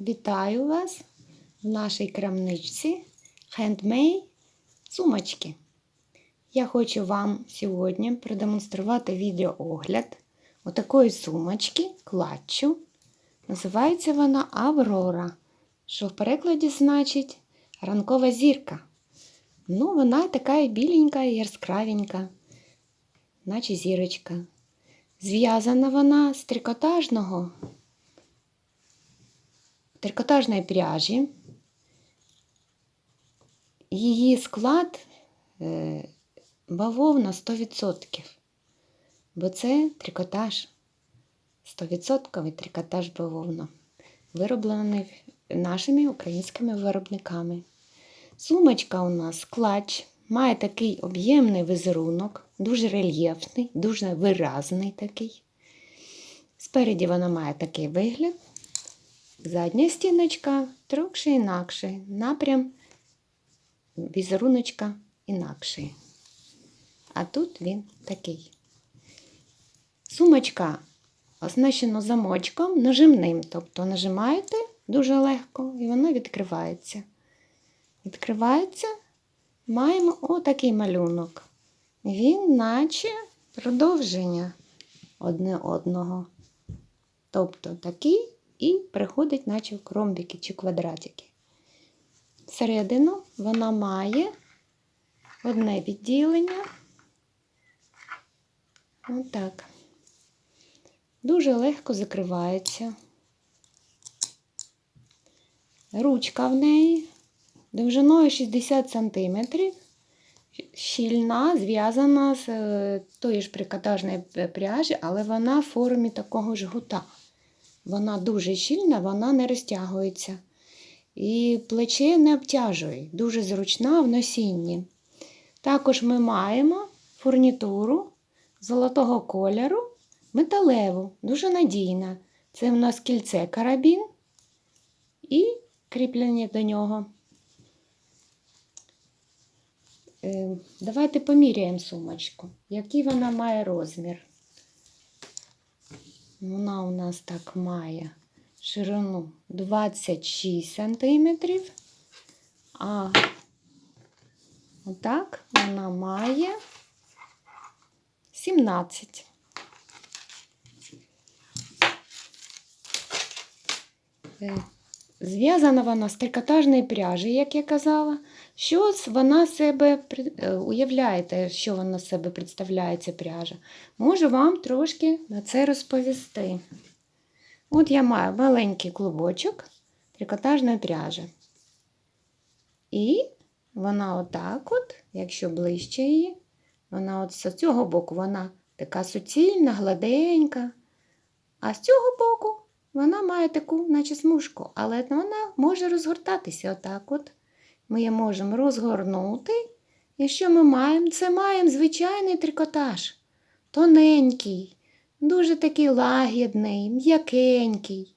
Вітаю вас в нашій крамничці Handmade сумочки. Я хочу вам сьогодні продемонструвати відеоогляд отакої сумочки клатчу. Називається вона Аврора, що в перекладі значить ранкова зірка. Ну, вона така біленька, яскравенька, наче зірочка. Зв'язана вона з трикотажного трикотажної пряжі. Її склад е, бавовна 100%, бо це трикотаж, 100% трикотаж бавовна, вироблений нашими українськими виробниками. Сумочка у нас клач, має такий об'ємний візерунок, дуже рельєфний, дуже виразний такий. Спереді вона має такий вигляд. Задня стіночка трохи інакше, напрям візеруночка інакший. А тут він такий. Сумочка оснащена замочком нажимним, тобто нажимаєте дуже легко і воно відкривається. Відкривається, маємо отакий малюнок. Він наче продовження одне одного. Тобто такий і приходить, наче в кромбіки чи квадратики. Всередину вона має одне відділення. Отак. Дуже легко закривається. Ручка в неї довжиною 60 см, щільна, зв'язана з е, тої ж прикатажної пряжі, але вона в формі такого жгута. Вона дуже щільна, вона не розтягується. І плече не обтяжує, дуже зручна в носінні. Також ми маємо фурнітуру золотого кольору, металеву, дуже надійна. Це в нас кільце карабін і кріплення до нього. Е, Давайте поміряємо сумочку, який вона має розмір. Вона у нас так має ширину 26 см, а отак вона має 17. Е, Зв'язана вона з трикотажної пряжі, як я казала. Що вона себе е, уявляєте, що вона себе представляє ця пряжа? Можу вам трошки на це розповісти. От я маю маленький клубочок трикотажної пряжі. І вона отак, от, якщо ближче її, вона от з цього боку вона така суцільна, гладенька. А з цього боку вона має таку, наче смужку, але вона може розгортатися отак. от. Ми її можемо розгорнути. І що ми маємо? Це маємо звичайний трикотаж. Тоненький, дуже такий лагідний, м'якенький.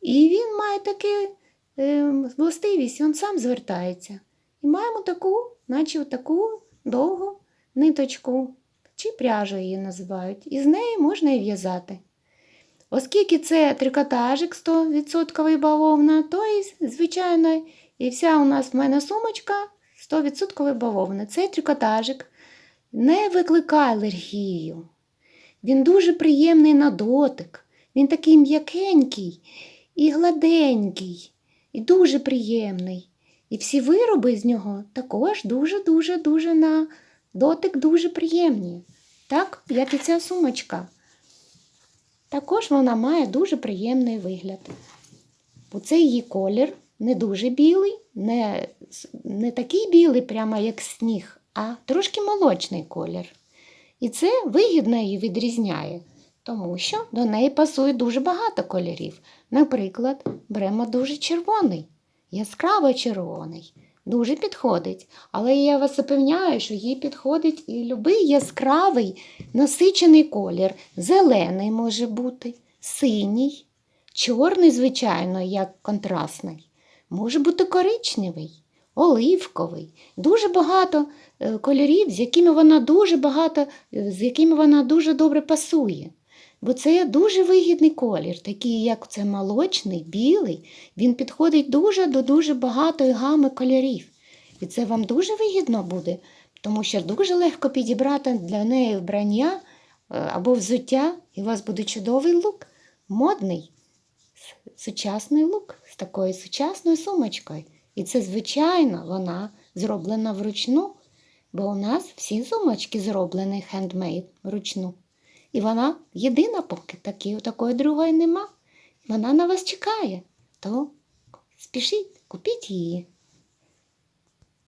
І він має таку е, властивість, він сам звертається. І маємо таку, наче таку довгу ниточку, чи пряжу її називають. І з неї можна і в'язати. Оскільки це трикотажик 100% бавовна, то і, звичайно, і вся у нас в мене сумочка 100% бавовна. Цей трикотажик не викликає алергію. Він дуже приємний на дотик. Він такий м'якенький і гладенький, і дуже приємний. І всі вироби з нього також дуже-дуже-дуже на дотик дуже приємні. Так, як і ця сумочка. Також вона має дуже приємний вигляд. Оце її колір не дуже білий, не, не такий білий, прямо як сніг, а трошки молочний колір. І це вигідно її відрізняє, тому що до неї пасує дуже багато кольорів. Наприклад, беремо дуже червоний, яскраво червоний. Дуже підходить. Але я вас запевняю, що їй підходить і любий яскравий насичений колір. Зелений може бути, синій, чорний, звичайно, як контрастний. Може бути коричневий, оливковий. Дуже багато кольорів, з якими вона дуже багато, з якими вона дуже добре пасує. Бо це дуже вигідний колір, такий як це молочний, білий. Він підходить дуже до дуже багатої гами кольорів. І це вам дуже вигідно буде, тому що дуже легко підібрати для неї вбрання е, або взуття, і у вас буде чудовий лук, модний, сучасний лук з такою сучасною сумочкою. І це, звичайно, вона зроблена вручну, бо у нас всі сумочки зроблені хендмейд вручну. І вона єдина поки такі, такої другої нема. Вона на вас чекає. То спішіть, купіть її.